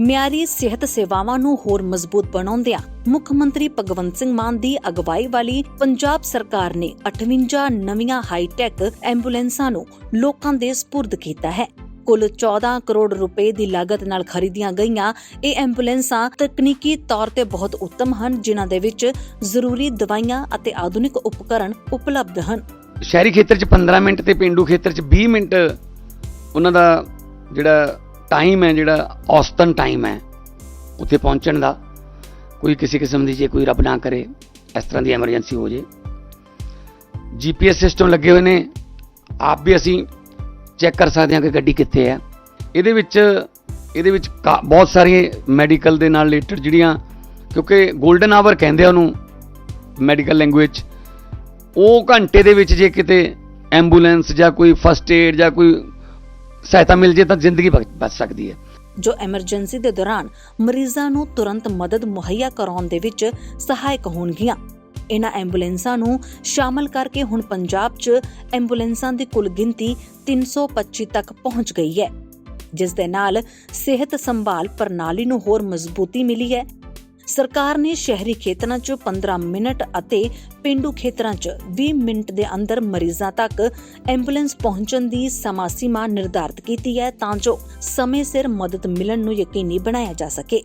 ਮਿਆਰੀ ਸਿਹਤ ਸੇਵਾਵਾਂ ਨੂੰ ਹੋਰ ਮਜ਼ਬੂਤ ਬਣਾਉਂਦਿਆਂ ਮੁੱਖ ਮੰਤਰੀ ਭਗਵੰਤ ਸਿੰਘ ਮਾਨ ਦੀ ਅਗਵਾਈ ਵਾਲੀ ਪੰਜਾਬ ਸਰਕਾਰ ਨੇ 58 ਨਵੀਆਂ ਹਾਈ-ਟੈਕ ਐਂਬੂਲੈਂਸਾਂ ਨੂੰ ਲੋਕਾਂ ਦੇ ਸਪੁਰਦ ਕੀਤਾ ਹੈ। ਕੁੱਲ 14 ਕਰੋੜ ਰੁਪਏ ਦੀ ਲਾਗਤ ਨਾਲ ਖਰੀਦੀਆਂ ਗਈਆਂ ਇਹ ਐਂਬੂਲੈਂਸਾਂ ਤਕਨੀਕੀ ਤੌਰ ਤੇ ਬਹੁਤ ਉੱਤਮ ਹਨ, ਜਿਨ੍ਹਾਂ ਦੇ ਵਿੱਚ ਜ਼ਰੂਰੀ ਦਵਾਈਆਂ ਅਤੇ ਆਧੁਨਿਕ ਉਪਕਰਨ ਉਪਲਬਧ ਹਨ। ਸ਼ਹਿਰੀ ਖੇਤਰ 'ਚ 15 ਮਿੰਟ ਤੇ ਪਿੰਡੂ ਖੇਤਰ 'ਚ 20 ਮਿੰਟ ਉਹਨਾਂ ਦਾ ਜਿਹੜਾ ਟਾਈਮ ਹੈ ਜਿਹੜਾ ਔਸਤਨ ਟਾਈਮ ਹੈ, ਉੱਥੇ ਪਹੁੰਚਣ ਦਾ। ਕੋਈ ਕਿਸੇ ਕਿਸਮ ਦੀ ਜੇ ਕੋਈ ਰੱਬ ਨਾ ਕਰੇ, ਇਸ ਤਰ੍ਹਾਂ ਦੀ ਐਮਰਜੈਂਸੀ ਹੋ ਜੇ। ਜੀਪੀਐਸ ਸਿਸਟਮ ਲੱਗੇ ਹੋਏ ਨੇ, ਆਪ ਵੀ ਅਸੀਂ ਚੈੱਕ ਕਰ ਸਕਦੇ ਹਾਂ ਕਿ ਗੱਡੀ ਕਿੱਥੇ ਹੈ। ਇਹਦੇ ਵਿੱਚ ਇਹਦੇ ਵਿੱਚ ਕਾ- ਬਹੁਤ ਸਾਰੇ ਮੈਡੀਕਲ ਦੇ ਨਾਲ ਰਿਲੇਟਡ ਜਿਹੜੀਆਂ, ਕਿਉਂਕਿ 골ਡਨ ਆਵਰ ਕਹਿੰਦੇ ਆ ਉਹਨੂੰ ਮੈਡੀਕਲ ਲੈਂਗੁਏਜ ਉਹ ਘੰਟੇ ਦੇ ਵਿੱਚ ਜੇ ਕਿਤੇ ਐਂਬੂਲੈਂਸ ਜਾਂ ਕੋਈ ਫਸਟ ਏਡ ਜਾਂ ਕੋਈ ਸਹਾਇਤਾ ਮਿਲ ਜੇ ਤਾਂ ਜ਼ਿੰਦਗੀ ਬਚ ਸਕਦੀ ਹੈ। ਜੋ ਐਮਰਜੈਂਸੀ ਦੇ ਦੌਰਾਨ ਮਰੀਜ਼ਾਂ ਨੂੰ ਤੁਰੰਤ ਮਦਦ ਮੁਹੱਈਆ ਕਰਾਉਣ ਦੇ ਵਿੱਚ ਸਹਾਇਕ ਹੋਣਗੀਆਂ। ਇਹਨਾਂ ਐਂਬੂਲੈਂਸਾਂ ਨੂੰ ਸ਼ਾਮਲ ਕਰਕੇ ਹੁਣ ਪੰਜਾਬ 'ਚ ਐਂਬੂਲੈਂਸਾਂ ਦੀ ਕੁੱਲ ਗਿਣਤੀ 325 ਤੱਕ ਪਹੁੰਚ ਗਈ ਹੈ। ਜਿਸ ਦੇ ਨਾਲ ਸਿਹਤ ਸੰਭਾਲ ਪ੍ਰਣਾਲੀ ਨੂੰ ਹੋਰ ਮਜ਼ਬੂਤੀ ਮਿਲੀ ਹੈ। ਸਰਕਾਰ ਨੇ ਸ਼ਹਿਰੀ ਖੇਤਰਾਂ 'ਚ 15 ਮਿੰਟ ਅਤੇ ਪਿੰਡੂ ਖੇਤਰਾਂ 'ਚ 20 ਮਿੰਟ ਦੇ ਅੰਦਰ ਮਰੀਜ਼ਾਂ ਤੱਕ ਐਂਬੂਲੈਂਸ ਪਹੁੰਚਣ ਦੀ ਸਮਾਂ ਸੀਮਾ ਨਿਰਧਾਰਤ ਕੀਤੀ ਹੈ ਤਾਂ ਜੋ ਸਮੇਂ ਸਿਰ ਮਦਦ ਮਿਲਣ ਨੂੰ ਯਕੀਨੀ ਬਣਾਇਆ ਜਾ ਸਕੇ।